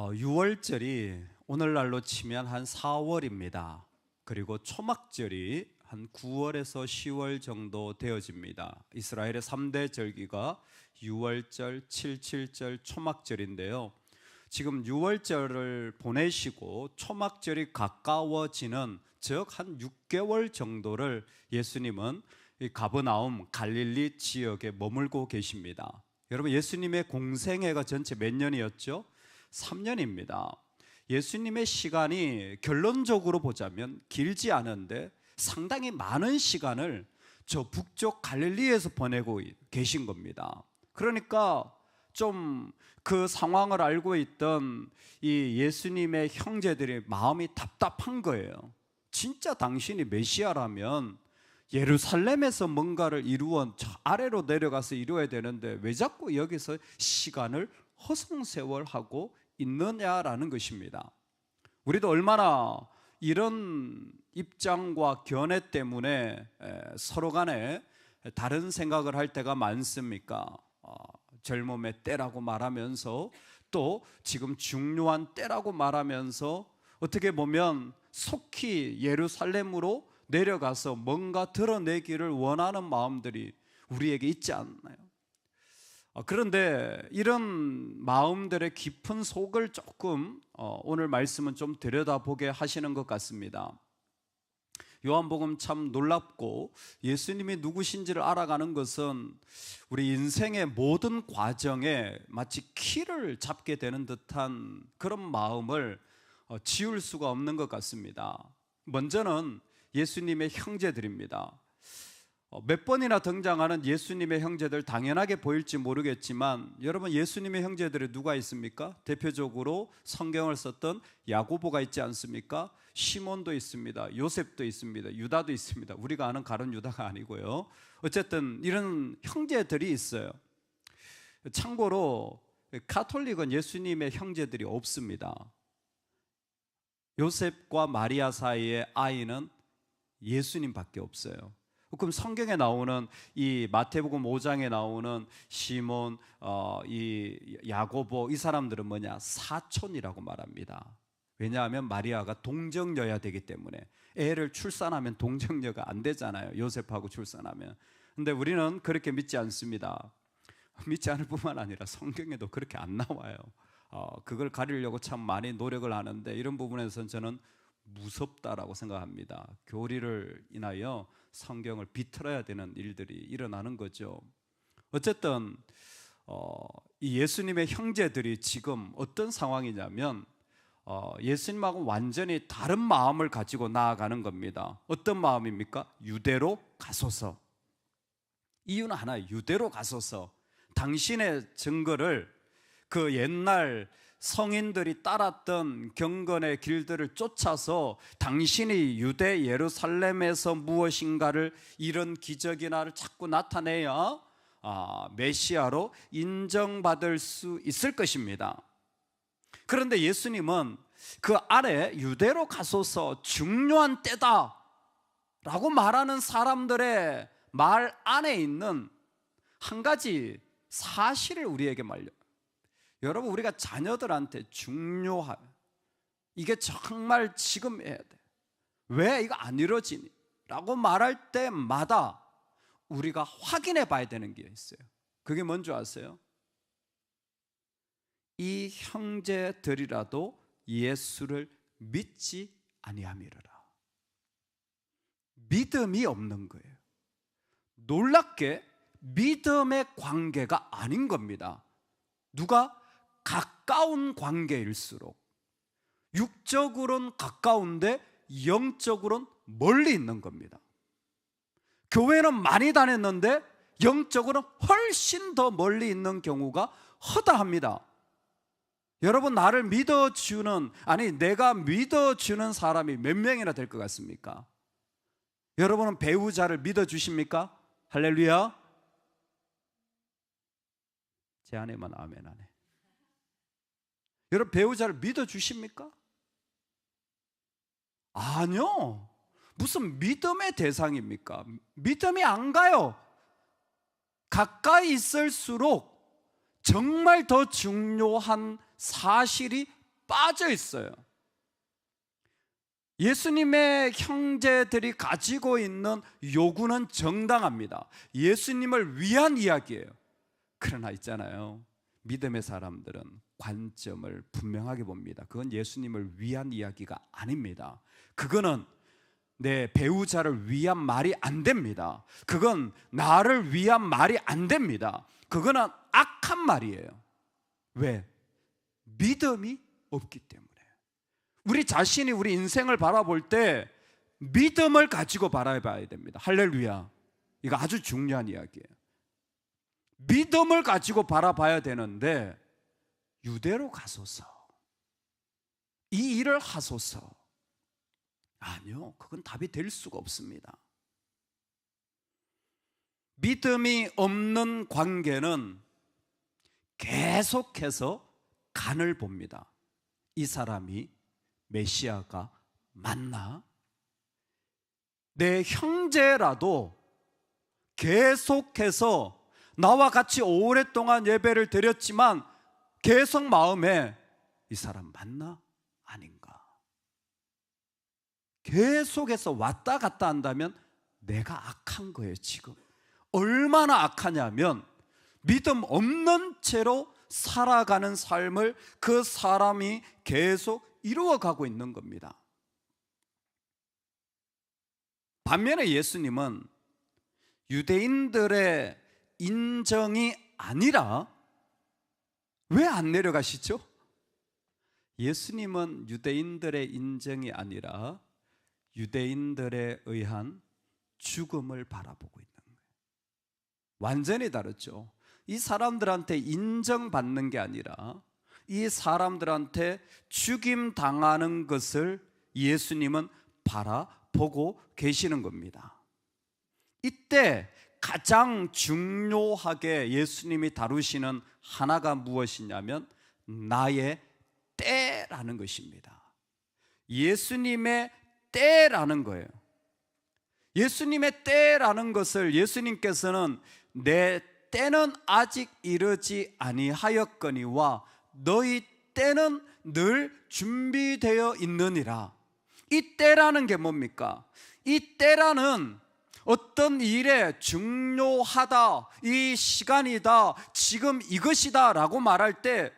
어, 6월절이 오늘날로 치면 한 4월입니다. 그리고 초막절이 한 9월에서 10월 정도 되어집니다. 이스라엘의 3대 절기가 6월절, 77절, 초막절인데요. 지금 6월절을 보내시고 초막절이 가까워지는 즉 한 6개월 정도를 예수님은 이 가버나움 갈릴리 지역에 머물고 계십니다. 여러분 예수님의 공생애가 전체 몇 년이었죠? 3년입니다. 예수님의 시간이 결론적으로 보자면 길지 않은데 상당히 많은 시간을 저 북쪽 갈릴리에서 보내고 계신 겁니다. 그러니까 좀 그 상황을 알고 있던 이 예수님의 형제들이 마음이 답답한 거예요. 진짜 당신이 메시아라면 예루살렘에서 뭔가를 이루어 저 아래로 내려가서 이루어야 되는데 왜 자꾸 여기서 시간을 허송세월하고 있느냐라는 것입니다. 우리도 얼마나 이런 입장과 견해 때문에 서로 간에 다른 생각을 할 때가 많습니까? 어, 젊음의 때라고 말하면서 또 지금 중요한 때라고 말하면서 어떻게 보면 속히 예루살렘으로 내려가서 뭔가 드러내기를 원하는 마음들이 우리에게 있지 않나요? 어, 그런데 이런 마음들의 깊은 속을 조금 어, 오늘 말씀은 좀 들여다보게 하시는 것 같습니다. 요한복음 참 놀랍고 예수님이 누구신지를 알아가는 것은 우리 인생의 모든 과정에 마치 키를 잡게 되는 듯한 그런 마음을 어, 지울 수가 없는 것 같습니다. 먼저는 예수님의 형제들입니다. 어, 몇 번이나 등장하는 예수님의 형제들 당연하게 보일지 모르겠지만 여러분 예수님의 형제들이 누가 있습니까? 대표적으로 성경을 썼던 야고보가 있지 않습니까? 시몬도 있습니다. 요셉도 있습니다. 유다도 있습니다. 우리가 아는 가론 유다가 아니고요. 어쨌든 이런 형제들이 있어요. 참고로 카톨릭은 예수님의 형제들이 없습니다. 요셉과 마리아 사이의 아이는 예수님밖에 없어요. 그럼 성경에 나오는 이 마태복음 5장에 나오는 시몬, 어, 이 야고보 이 사람들은 뭐냐 사촌이라고 말합니다. 왜냐하면 마리아가 동정녀야 되기 때문에 애를 출산하면 동정녀가 안 되잖아요. 요셉하고 출산하면. 근데 우리는 그렇게 믿지 않습니다. 믿지 않을 뿐만 아니라 성경에도 그렇게 안 나와요. 어, 그걸 가리려고 참 많이 노력을 하는데 이런 부분에서는 저는 무섭다라고 생각합니다. 교리를 인하여 성경을 비틀어야 되는 일들이 일어나는 거죠. 어쨌든 어, 이 예수님의 형제들이 지금 어떤 상황이냐면 어, 예수님하고 완전히 다른 마음을 가지고 나아가는 겁니다. 어떤 마음입니까? 유대로 가소서. 이유는 하나, 유대로 가소서. 당신의 증거를 그 옛날 성인들이 따랐던 경건의 길들을 쫓아서 당신이 유대 예루살렘에서 무엇인가를 이런 기적이나를 자꾸 나타내야 아, 메시아로 인정받을 수 있을 것입니다. 그런데 예수님은 그 아래 유대로 가소서 중요한 때다 라고 말하는 사람들의 말 안에 있는 한 가지 사실을 우리에게 말려 여러분 우리가 자녀들한테 중요한 이게 정말 지금 해야 돼. 왜 이거 안 이루어지니? 라고 말할 때마다 우리가 확인해 봐야 되는 게 있어요. 그게 뭔지 아세요? 이 형제들이라도 예수를 믿지 아니함이라. 믿음이 없는 거예요. 놀랍게 믿음의 관계가 아닌 겁니다. 누가 가까운 관계일수록 육적으로는 가까운데 영적으로는 멀리 있는 겁니다. 교회는 많이 다녔는데 영적으로는 훨씬 더 멀리 있는 경우가 허다합니다. 여러분 나를 믿어주는 아니 내가 믿어주는 사람이 몇 명이나 될 것 같습니까? 여러분은 배우자를 믿어주십니까? 할렐루야. 제 아내만 아멘 하네. 여러분 배우자를 믿어 주십니까? 아니요. 무슨 믿음의 대상입니까? 믿음이 안 가요. 가까이 있을수록 정말 더 중요한 사실이 빠져 있어요. 예수님의 형제들이 가지고 있는 요구는 정당합니다. 예수님을 위한 이야기예요. 그러나 있잖아요. 믿음의 사람들은 관점을 분명하게 봅니다. 그건 예수님을 위한 이야기가 아닙니다. 그거는 내 배우자를 위한 말이 안 됩니다. 그건 나를 위한 말이 안 됩니다. 그거는 악한 말이에요. 왜? 믿음이 없기 때문에. 우리 자신이 우리 인생을 바라볼 때 믿음을 가지고 바라봐야 됩니다. 할렐루야. 이거 아주 중요한 이야기예요. 믿음을 가지고 바라봐야 되는데 유대로 가소서. 이 일을 하소서. 아니요. 그건 답이 될 수가 없습니다. 믿음이 없는 관계는 계속해서 간을 봅니다. 이 사람이 메시아가 맞나? 내 형제라도 계속해서 나와 같이 오랫동안 예배를 드렸지만 계속 마음에 이 사람 맞나? 아닌가? 계속해서 왔다 갔다 한다면 내가 악한 거예요, 지금. 얼마나 악하냐면 믿음 없는 채로 살아가는 삶을 그 사람이 계속 이루어가고 있는 겁니다. 반면에 예수님은 유대인들의 인정이 아니라 왜 안 내려가시죠? 예수님은 유대인들의 인정이 아니라 유대인들에 의한 죽음을 바라보고 있는 거예요. 완전히 다르죠. 이 사람들한테 인정받는 게 아니라 이 사람들한테 죽임 당하는 것을 예수님은 바라보고 계시는 겁니다. 이때 가장 중요하게 예수님이 다루시는 하나가 무엇이냐면 나의 때라는 것입니다. 예수님의 때라는 거예요. 예수님의 때라는 것을 예수님께서는 내 때는 아직 이르지 아니하였거니와 너희 때는 늘 준비되어 있느니라. 이 때라는 게 뭡니까? 이 때라는 어떤 일에 중요하다, 이 시간이다, 지금 이것이다 라고 말할 때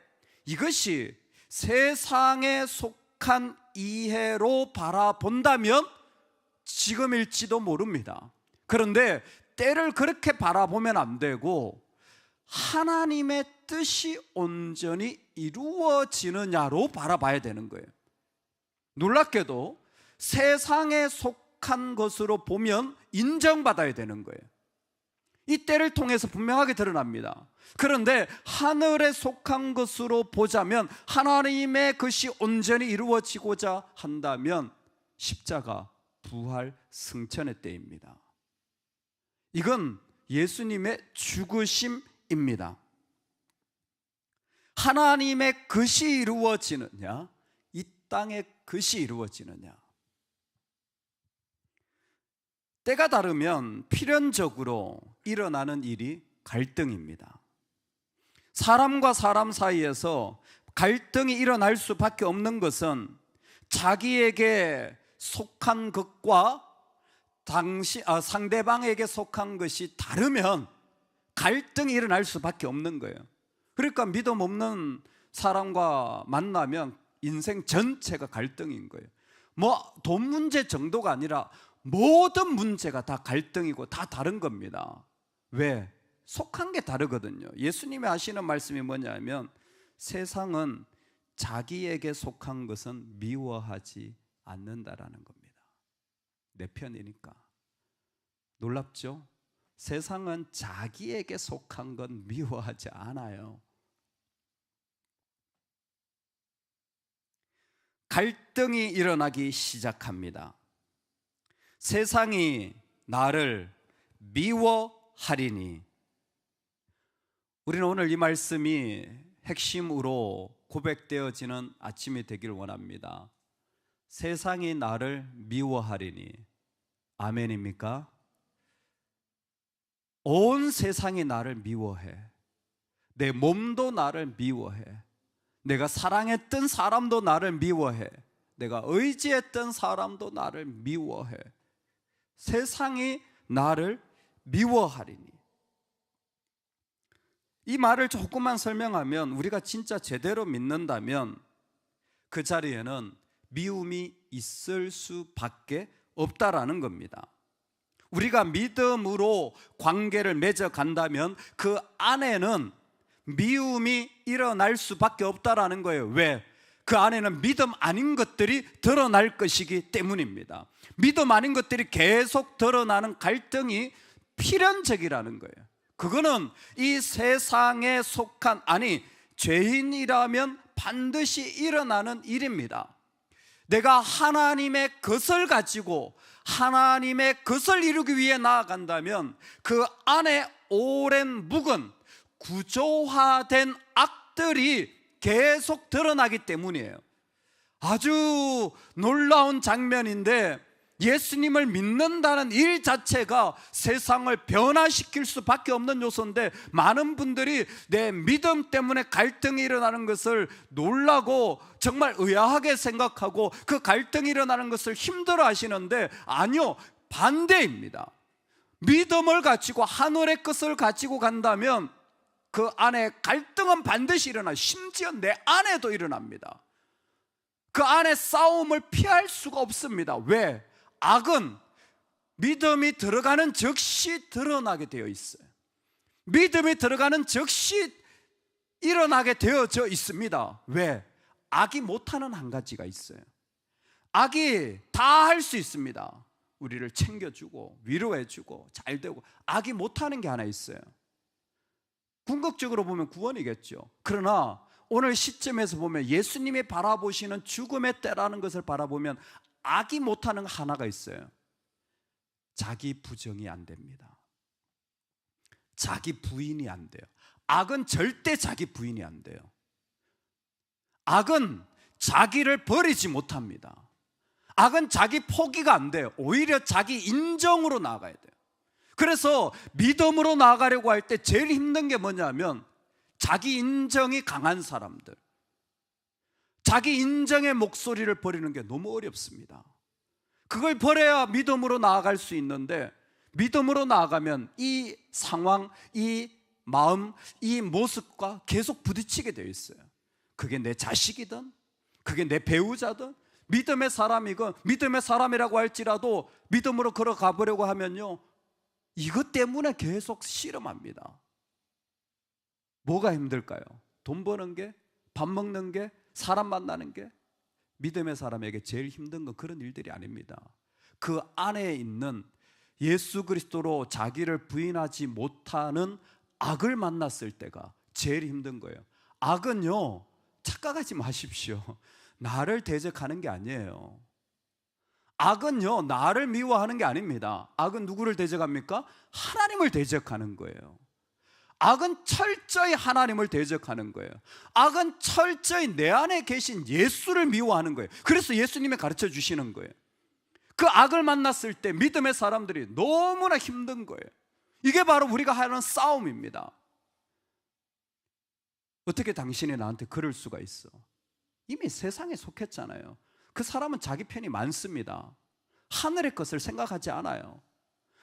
이것이 세상에 속한 이해로 바라본다면 지금일지도 모릅니다. 그런데 때를 그렇게 바라보면 안 되고 하나님의 뜻이 온전히 이루어지느냐로 바라봐야 되는 거예요. 놀랍게도 세상에 속한 것으로 보면 인정받아야 되는 거예요. 이 때를 통해서 분명하게 드러납니다. 그런데 하늘에 속한 것으로 보자면 하나님의 것이 온전히 이루어지고자 한다면 십자가 부활 승천의 때입니다. 이건 예수님의 죽으심입니다. 하나님의 것이 이루어지느냐, 이 땅의 것이 이루어지느냐. 때가 다르면 필연적으로 일어나는 일이 갈등입니다. 사람과 사람 사이에서 갈등이 일어날 수밖에 없는 것은 자기에게 속한 것과 당시 아, 상대방에게 속한 것이 다르면 갈등이 일어날 수밖에 없는 거예요. 그러니까 믿음 없는 사람과 만나면 인생 전체가 갈등인 거예요. 뭐 돈 문제 정도가 아니라 모든 문제가 다 갈등이고 다 다른 겁니다. 왜? 속한 게 다르거든요. 예수님이 하시는 말씀이 뭐냐면 세상은 자기에게 속한 것은 미워하지 않는다라는 겁니다. 내 편이니까. 놀랍죠? 세상은 자기에게 속한 건 미워하지 않아요. 갈등이 일어나기 시작합니다. 세상이 나를 미워하리니 우리는 오늘 이 말씀이 핵심으로 고백되어지는 아침이 되길 원합니다. 세상이 나를 미워하리니 아멘입니까? 온 세상이 나를 미워해. 내 몸도 나를 미워해. 내가 사랑했던 사람도 나를 미워해. 내가 의지했던 사람도 나를 미워해. 세상이 나를 미워하리니. 이 말을 조금만 설명하면 우리가 진짜 제대로 믿는다면 그 자리에는 미움이 있을 수밖에 없다라는 겁니다. 우리가 믿음으로 관계를 맺어 간다면 그 안에는 미움이 일어날 수밖에 없다라는 거예요. 왜? 그 안에는 믿음 아닌 것들이 드러날 것이기 때문입니다. 믿음 아닌 것들이 계속 드러나는 갈등이 필연적이라는 거예요. 그거는 이 세상에 속한 아니 죄인이라면 반드시 일어나는 일입니다. 내가 하나님의 것을 가지고 하나님의 것을 이루기 위해 나아간다면 그 안에 오랜 묵은 구조화된 악들이 계속 드러나기 때문이에요. 아주 놀라운 장면인데 예수님을 믿는다는 일 자체가 세상을 변화시킬 수밖에 없는 요소인데 많은 분들이 내 믿음 때문에 갈등이 일어나는 것을 놀라고 정말 의아하게 생각하고 그 갈등이 일어나는 것을 힘들어 하시는데 아니요, 반대입니다. 믿음을 가지고 하늘의 것을 가지고 간다면 그 안에 갈등은 반드시 일어나 심지어 내 안에도 일어납니다. 그 안에 싸움을 피할 수가 없습니다. 왜? 악은 믿음이 들어가는 즉시 드러나게 되어 있어요. 믿음이 들어가는 즉시 일어나게 되어져 있습니다. 왜? 악이 못하는 한 가지가 있어요. 악이 다 할 수 있습니다. 우리를 챙겨주고 위로해주고 잘 되고 악이 못하는 게 하나 있어요. 궁극적으로 보면 구원이겠죠. 그러나 오늘 시점에서 보면 예수님이 바라보시는 죽음의 때라는 것을 바라보면 악이 못하는 하나가 있어요. 자기 부정이 안 됩니다. 자기 부인이 안 돼요. 악은 절대 자기 부인이 안 돼요. 악은 자기를 버리지 못합니다. 악은 자기 포기가 안 돼요. 오히려 자기 인정으로 나가야 돼요. 그래서 믿음으로 나가려고 할 때 제일 힘든 게 뭐냐면 자기 인정이 강한 사람들. 자기 인정의 목소리를 버리는 게 너무 어렵습니다. 그걸 버려야 믿음으로 나아갈 수 있는데 믿음으로 나아가면 이 상황, 이 마음, 이 모습과 계속 부딪히게 되어 있어요. 그게 내 자식이든, 그게 내 배우자든, 믿음의 사람이건, 믿음의 사람이라고 할지라도 믿음으로 걸어가 보려고 하면요, 이것 때문에 계속 씨름합니다. 뭐가 힘들까요? 돈 버는 게, 밥 먹는 게, 사람 만나는 게 믿음의 사람에게 제일 힘든 건 그런 일들이 아닙니다. 그 안에 있는 예수 그리스도로 자기를 부인하지 못하는 악을 만났을 때가 제일 힘든 거예요. 악은요, 착각하지 마십시오. 나를 대적하는 게 아니에요. 악은요, 나를 미워하는 게 아닙니다. 악은 누구를 대적합니까? 하나님을 대적하는 거예요. 악은 철저히 하나님을 대적하는 거예요. 악은 철저히 내 안에 계신 예수를 미워하는 거예요. 그래서 예수님이 가르쳐 주시는 거예요. 그 악을 만났을 때 믿음의 사람들이 너무나 힘든 거예요. 이게 바로 우리가 하는 싸움입니다. 어떻게 당신이 나한테 그럴 수가 있어? 이미 세상에 속했잖아요. 그 사람은 자기 편이 많습니다. 하늘의 것을 생각하지 않아요.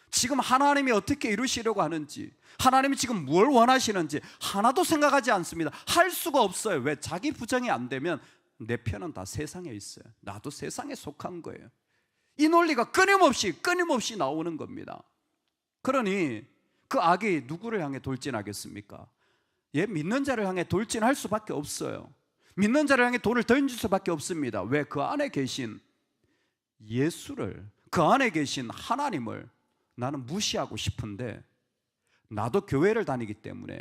지금 하나님이 어떻게 이루시려고 하는지, 하나님이 지금 뭘 원하시는지 하나도 생각하지 않습니다. 할 수가 없어요. 왜? 자기 부정이 안 되면 내 편은 다 세상에 있어요. 나도 세상에 속한 거예요. 이 논리가 끊임없이, 끊임없이 나오는 겁니다. 그러니 그 악이 누구를 향해 돌진하겠습니까? 예, 믿는 자를 향해 돌진할 수밖에 없어요. 믿는 자를 향해 돌을 던질 수밖에 없습니다. 왜? 그 안에 계신 예수를, 그 안에 계신 하나님을 나는 무시하고 싶은데 나도 교회를 다니기 때문에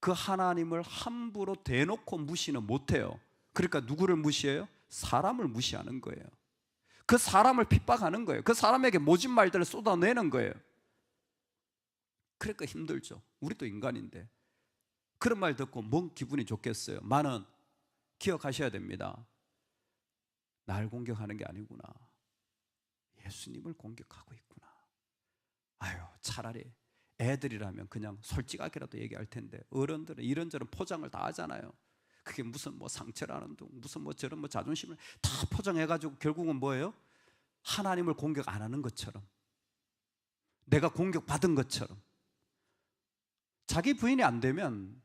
그 하나님을 함부로 대놓고 무시는 못해요. 그러니까 누구를 무시해요? 사람을 무시하는 거예요. 그 사람을 핍박하는 거예요. 그 사람에게 모진 말들을 쏟아내는 거예요. 그러니까 힘들죠. 우리도 인간인데. 그런 말 듣고 뭔 기분이 좋겠어요. 많은 기억하셔야 됩니다. 날 공격하는 게 아니구나. 예수님을 공격하고 있구나. 아유, 차라리 애들이라면 그냥 솔직하게라도 얘기할 텐데 어른들은 이런저런 포장을 다 하잖아요. 그게 무슨 뭐 상처라는 둥, 무슨 뭐 저런 뭐 자존심을 다 포장해가지고 결국은 뭐예요? 하나님을 공격 안 하는 것처럼 내가 공격 받은 것처럼 자기 부인이 안 되면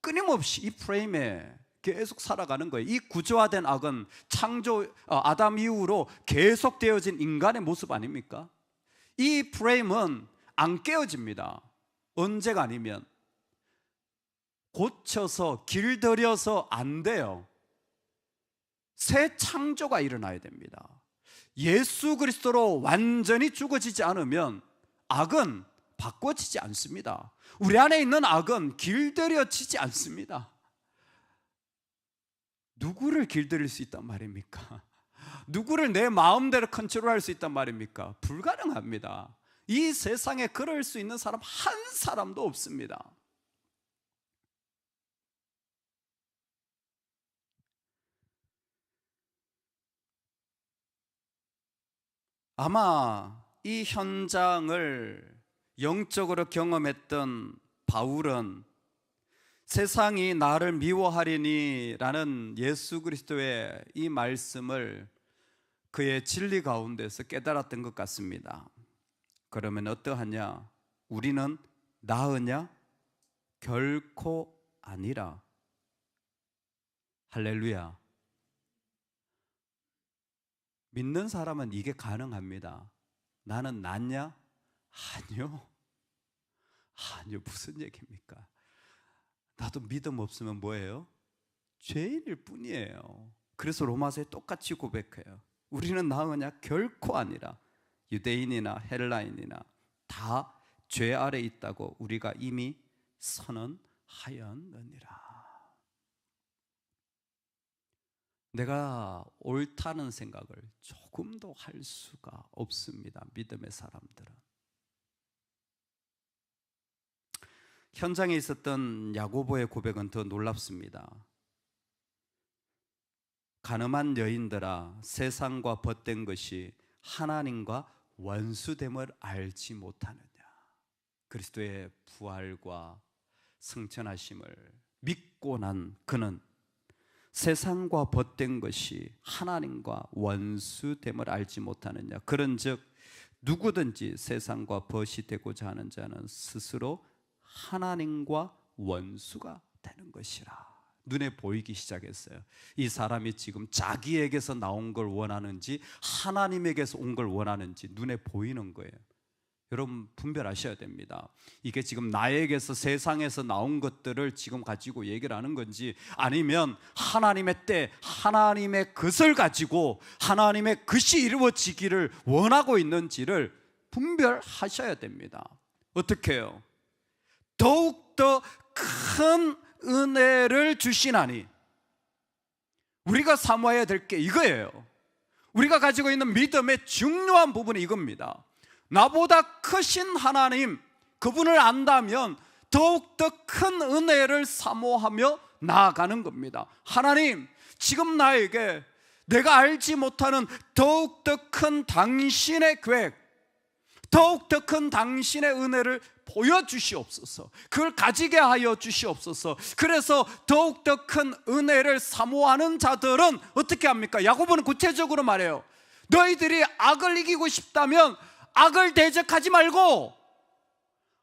끊임없이 이 프레임에 계속 살아가는 거예요. 이 구조화된 악은 창조 어, 아담 이후로 계속되어진 인간의 모습 아닙니까? 이 프레임은 안 깨어집니다. 언제가 아니면 고쳐서 길들여서 안 돼요. 새 창조가 일어나야 됩니다. 예수 그리스도로 완전히 죽어지지 않으면 악은 바꿔지지 않습니다. 우리 안에 있는 악은 길들여지지 않습니다. 누구를 길들일 수 있단 말입니까? 누구를 내 마음대로 컨트롤할 수 있단 말입니까? 불가능합니다. 이 세상에 그럴 수 있는 사람 한 사람도 없습니다. 아마 이 현장을 영적으로 경험했던 바울은 세상이 나를 미워하리니라는 예수 그리스도의 이 말씀을 그의 진리 가운데서 깨달았던 것 같습니다. 그러면 어떠하냐? 우리는 나으냐? 결코 아니라. 할렐루야. 믿는 사람은 이게 가능합니다. 나는 낫냐? 아니요. 아니요. 무슨 얘기입니까? 나도 믿음 없으면 뭐예요? 죄인일 뿐이에요. 그래서 로마서에 똑같이 고백해요. 우리는 나으냐? 결코 아니라 유대인이나 헬라인이나 다 죄 아래 있다고 우리가 이미 선언하였느니라. 내가 옳다는 생각을 조금도 할 수가 없습니다. 믿음의 사람들은. 현장에 있었던 야고보의 고백은 더 놀랍습니다. 가늠한 여인들아 세상과 벗된 것이 하나님과 원수됨을 알지 못하느냐. 그리스도의 부활과 승천하심을 믿고 난 그는 세상과 벗된 것이 하나님과 원수됨을 알지 못하느냐. 그런즉 누구든지 세상과 벗이 되고자 하는 자는 스스로 하나님과 원수가 되는 것이라. 눈에 보이기 시작했어요. 이 사람이 지금 자기에게서 나온 걸 원하는지 하나님에게서 온 걸 원하는지 눈에 보이는 거예요. 여러분 분별하셔야 됩니다. 이게 지금 나에게서 세상에서 나온 것들을 지금 가지고 얘기를 하는 건지 아니면 하나님의 때 하나님의 것을 가지고 하나님의 것이 이루어지기를 원하고 있는지를 분별하셔야 됩니다. 어떻게 해요? 더욱더 큰 은혜를 주시나니 우리가 사모해야 될 게 이거예요. 우리가 가지고 있는 믿음의 중요한 부분이 이겁니다. 나보다 크신 하나님, 그분을 안다면 더욱더 큰 은혜를 사모하며 나아가는 겁니다. 하나님, 지금 나에게 내가 알지 못하는 더욱더 큰 당신의 계획, 더욱더 큰 당신의 은혜를 보여주시옵소서. 그걸 가지게 하여 주시옵소서. 그래서 더욱더 큰 은혜를 사모하는 자들은 어떻게 합니까? 야고보는 구체적으로 말해요. 너희들이 악을 이기고 싶다면 악을 대적하지 말고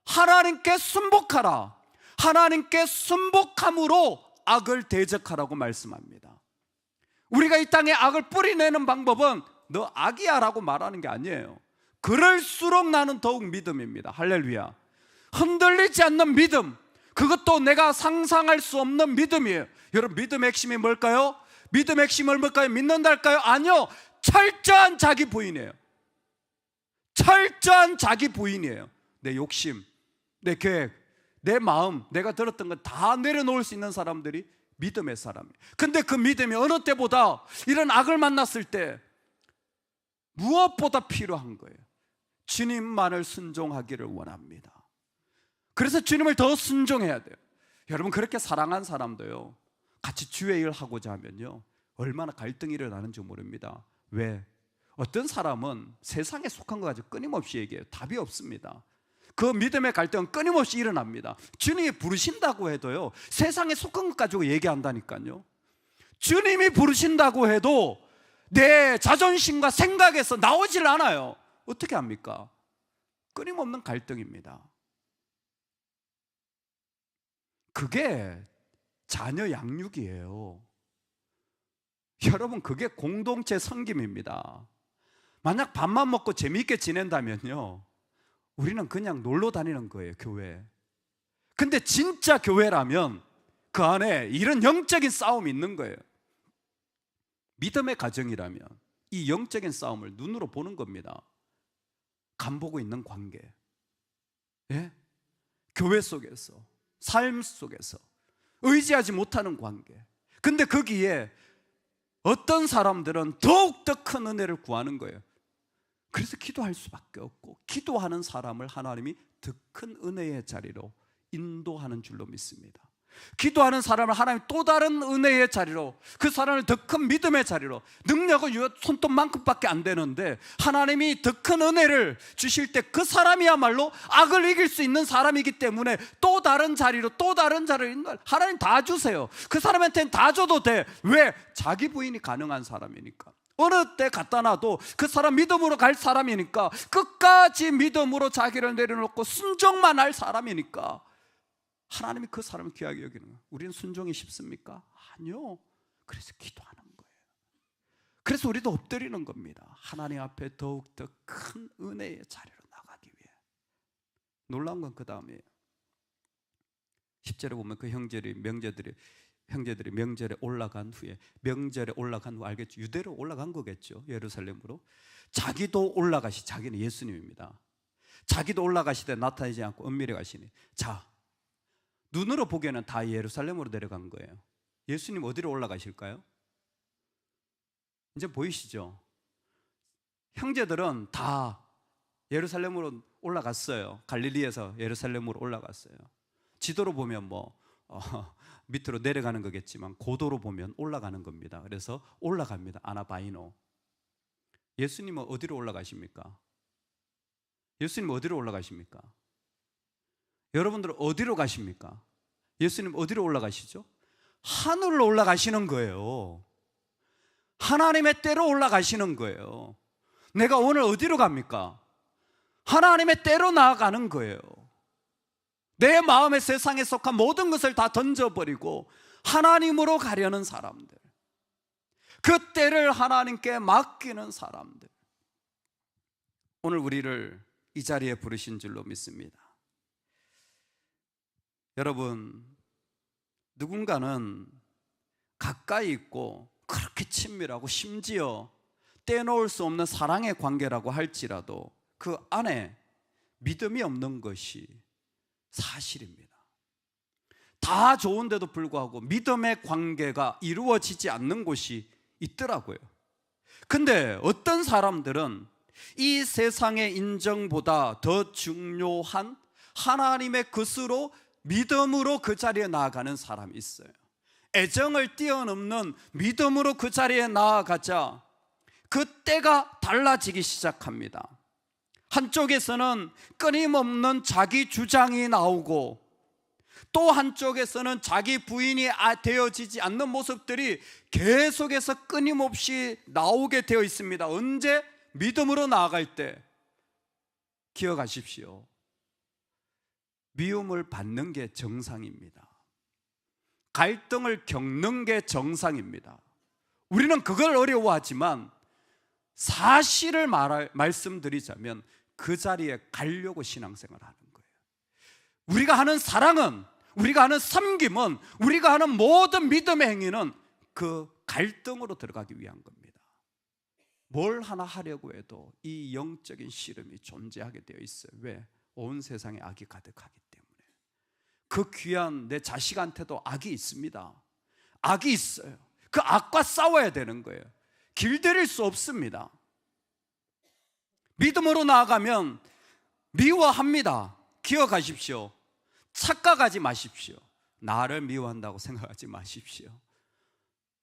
하나님께 순복하라. 하나님께 순복함으로 악을 대적하라고 말씀합니다. 우리가 이 땅에 악을 뿌리내는 방법은 너 악이야 라고 말하는 게 아니에요. 그럴수록 나는 더욱 믿음입니다. 할렐루야. 흔들리지 않는 믿음. 그것도 내가 상상할 수 없는 믿음이에요. 여러분, 믿음의 핵심이 뭘까요? 믿음의 핵심을 뭘까요? 믿는달까요? 아니요. 철저한 자기 부인이에요. 철저한 자기 부인이에요. 내 욕심, 내 계획, 내 마음, 내가 들었던 건 다 내려놓을 수 있는 사람들이 믿음의 사람이에요. 근데 그 믿음이 어느 때보다 이런 악을 만났을 때 무엇보다 필요한 거예요. 주님만을 순종하기를 원합니다. 그래서 주님을 더 순종해야 돼요. 여러분 그렇게 사랑한 사람도요. 같이 주의 일 하고자 하면요. 얼마나 갈등이 일어나는지 모릅니다. 왜? 어떤 사람은 세상에 속한 거 가지고 끊임없이 얘기해요. 답이 없습니다. 그 믿음의 갈등은 끊임없이 일어납니다. 주님이 부르신다고 해도요, 세상에 속한 것 가지고 얘기한다니까요. 주님이 부르신다고 해도 내 자존심과 생각에서 나오질 않아요. 어떻게 합니까? 끊임없는 갈등입니다. 그게 자녀 양육이에요. 여러분, 그게 공동체 섬김입니다. 만약 밥만 먹고 재미있게 지낸다면요. 우리는 그냥 놀러 다니는 거예요, 교회. 근데 진짜 교회라면 그 안에 이런 영적인 싸움이 있는 거예요. 믿음의 가정이라면 이 영적인 싸움을 눈으로 보는 겁니다. 간 보고 있는 관계. 예? 교회 속에서, 삶 속에서 의지하지 못하는 관계. 근데 거기에 어떤 사람들은 더욱 더 큰 은혜를 구하는 거예요. 그래서 기도할 수밖에 없고 기도하는 사람을 하나님이 더 큰 은혜의 자리로 인도하는 줄로 믿습니다. 기도하는 사람을 하나님 또 다른 은혜의 자리로 그 사람을 더 큰 믿음의 자리로 능력은 손톱만큼밖에 안 되는데 하나님이 더 큰 은혜를 주실 때 그 사람이야말로 악을 이길 수 있는 사람이기 때문에 또 다른 자리로 또 다른 자리로 하나님 다 주세요. 그 사람한테는 다 줘도 돼. 왜? 자기 부인이 가능한 사람이니까. 어느 때 갖다 놔도 그 사람 믿음으로 갈 사람이니까 끝까지 믿음으로 자기를 내려놓고 순종만 할 사람이니까 하나님이 그 사람을 귀하게 여기는 거예요. 우리는 순종이 쉽습니까? 아니요. 그래서 기도하는 거예요. 그래서 우리도 엎드리는 겁니다. 하나님 앞에 더욱더 큰 은혜의 자리로 나가기 위해. 놀라운 건 그 다음이에요. 10절에 보면 그 형제들이 명제들이 형제들이 명절에 올라간 후에 명절에 올라간 후 알겠죠? 유대로 올라간 거겠죠. 예루살렘으로. 자기도 올라가시 자기는 예수님입니다. 자기도 올라가시되 나타나지 않고 은밀히 가시니 자 눈으로 보기에는 다 예루살렘으로 내려간 거예요. 예수님 어디로 올라가실까요? 이제 보이시죠? 형제들은 다 예루살렘으로 올라갔어요. 갈릴리에서 예루살렘으로 올라갔어요. 지도로 보면 뭐 어, 밑으로 내려가는 거겠지만 고도로 보면 올라가는 겁니다. 그래서 올라갑니다. 아나바이노. 예수님은 어디로 올라가십니까? 예수님 어디로 올라가십니까? 여러분들은 어디로 가십니까? 예수님 어디로 올라가시죠? 하늘로 올라가시는 거예요. 하나님의 때로 올라가시는 거예요. 내가 오늘 어디로 갑니까? 하나님의 때로 나아가는 거예요. 내 마음의 세상에 속한 모든 것을 다 던져버리고 하나님으로 가려는 사람들. 그 때를 하나님께 맡기는 사람들. 오늘 우리를 이 자리에 부르신 줄로 믿습니다. 여러분, 누군가는 가까이 있고 그렇게 친밀하고 심지어 떼놓을 수 없는 사랑의 관계라고 할지라도 그 안에 믿음이 없는 것이 사실입니다. 다 좋은데도 불구하고 믿음의 관계가 이루어지지 않는 곳이 있더라고요. 근데 어떤 사람들은 이 세상의 인정보다 더 중요한 하나님의 것으로 믿음으로 그 자리에 나아가는 사람이 있어요. 애정을 뛰어넘는 믿음으로 그 자리에 나아가자 그 때가 달라지기 시작합니다. 한쪽에서는 끊임없는 자기 주장이 나오고 또 한쪽에서는 자기 부인이 아, 되어지지 않는 모습들이 계속해서 끊임없이 나오게 되어 있습니다. 언제 믿음으로 나아갈 때 기억하십시오. 미움을 받는 게 정상입니다. 갈등을 겪는 게 정상입니다. 우리는 그걸 어려워하지만 사실을 말할, 말씀드리자면 그 자리에 가려고 신앙생활 하는 거예요. 우리가 하는 사랑은, 우리가 하는 섬김은, 우리가 하는 모든 믿음의 행위는 그 갈등으로 들어가기 위한 겁니다. 뭘 하나 하려고 해도 이 영적인 씨름이 존재하게 되어 있어요. 왜? 온 세상에 악이 가득하기. 그 귀한 내 자식한테도 악이 있습니다. 악이 있어요. 그 악과 싸워야 되는 거예요. 길들일 수 없습니다. 믿음으로 나아가면 미워합니다. 기억하십시오. 착각하지 마십시오. 나를 미워한다고 생각하지 마십시오.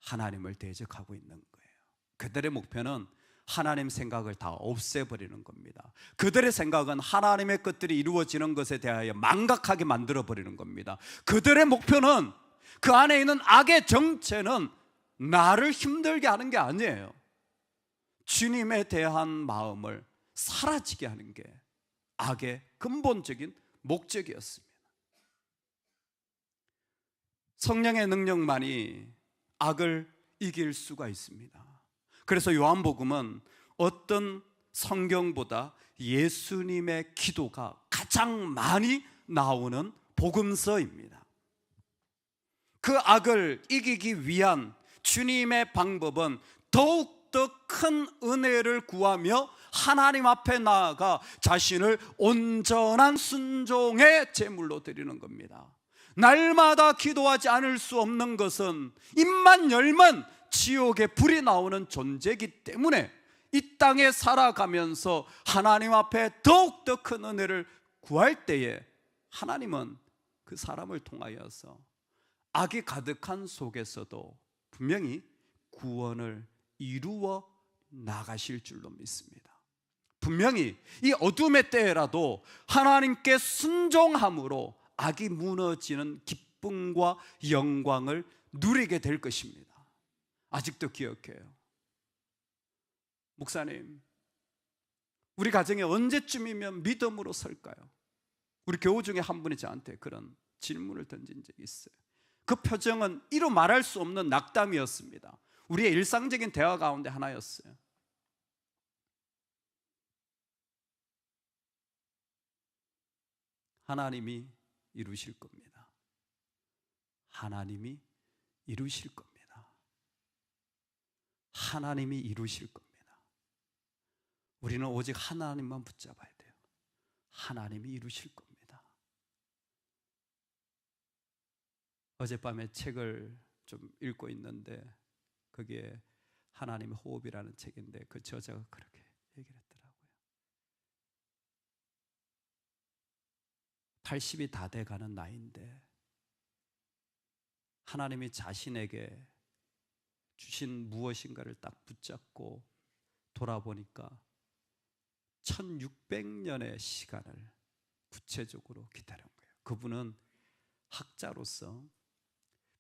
하나님을 대적하고 있는 거예요. 그들의 목표는 하나님 생각을 다 없애버리는 겁니다. 그들의 생각은 하나님의 것들이 이루어지는 것에 대하여 망각하게 만들어버리는 겁니다. 그들의 목표는 그 안에 있는 악의 정체는 나를 힘들게 하는 게 아니에요. 주님에 대한 마음을 사라지게 하는 게 악의 근본적인 목적이었습니다. 성령의 능력만이 악을 이길 수가 있습니다. 그래서 요한복음은 어떤 성경보다 예수님의 기도가 가장 많이 나오는 복음서입니다. 그 악을 이기기 위한 주님의 방법은 더욱더 큰 은혜를 구하며 하나님 앞에 나아가 자신을 온전한 순종의 제물로 드리는 겁니다. 날마다 기도하지 않을 수 없는 것은 입만 열면 지옥에 불이 나오는 존재이기 때문에 이 땅에 살아가면서 하나님 앞에 더욱더 큰 은혜를 구할 때에 하나님은 그 사람을 통하여서 악이 가득한 속에서도 분명히 구원을 이루어 나가실 줄로 믿습니다. 분명히 이 어둠의 때라도 하나님께 순종함으로 악이 무너지는 기쁨과 영광을 누리게 될 것입니다. 아직도 기억해요. 목사님, 우리 가정에 언제쯤이면 믿음으로 설까요? 우리 교우 중에 한 분이 저한테 그런 질문을 던진 적이 있어요. 그 표정은 이루 말할 수 없는 낙담이었습니다. 우리의 일상적인 대화 가운데 하나였어요. 하나님이 이루실 겁니다. 하나님이 이루실 겁니다. 하나님이 이루실 겁니다. 우리는 오직 하나님만 붙잡아야 돼요. 하나님이 이루실 겁니다. 어젯밤에 책을 좀 읽고 있는데 거기에 하나님의 호흡이라는 책인데 그 저자가 그렇게 얘기를 했더라고요. 80이 다 돼가는 나이인데 하나님이 자신에게 주신 무엇인가를 딱 붙잡고 돌아보니까 1600년의 시간을 구체적으로 기다린 거예요. 그분은 학자로서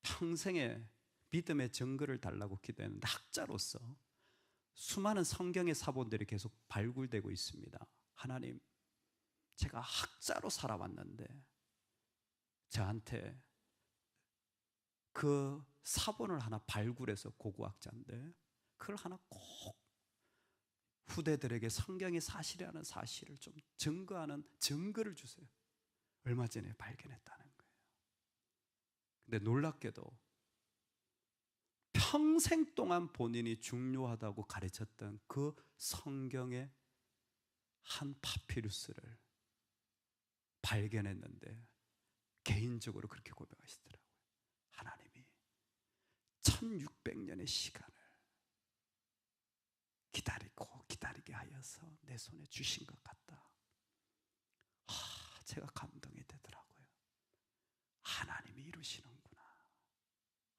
평생의 믿음의 증거를 달라고 기도했는데 학자로서 수많은 성경의 사본들이 계속 발굴되고 있습니다. 하나님, 제가 학자로 살아왔는데 저한테 그 사본을 하나 발굴해서 고고학자인데 그걸 하나 꼭 후대들에게 성경이 사실이라는 사실을 좀 증거하는 증거를 주세요. 얼마 전에 발견했다는 거예요. 근데 놀랍게도 평생 동안 본인이 중요하다고 가르쳤던 그 성경의 한 파피루스를 발견했는데 개인적으로 그렇게 고백하시더라고요. 하나님이 1600년의 시간을 기다리고 기다리게 하여서 내 손에 주신 것 같다. 아, 제가 감동이 되더라고요. 하나님이 이루시는구나.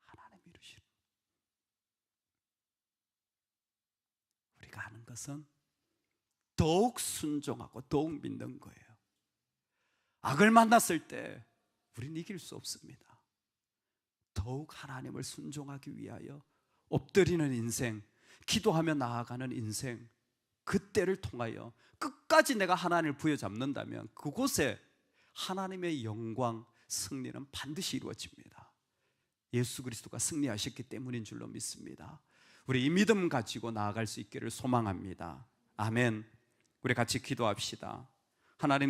하나님이 이루시는. 우리가 하는 것은 더욱 순종하고 더욱 믿는 거예요. 악을 만났을 때 우리는 이길 수 없습니다. 더욱 하나님을 순종하기 위하여 엎드리는 인생, 기도하며 나아가는 인생, 그때를 통하여 끝까지 내가 하나님을 부여잡는다면 그곳에 하나님의 영광, 승리는 반드시 이루어집니다. 예수 그리스도가 승리하셨기 때문인 줄로 믿습니다. 우리 이 믿음 가지고 나아갈 수 있기를 소망합니다. 아멘. 우리 같이 기도합시다. 하나님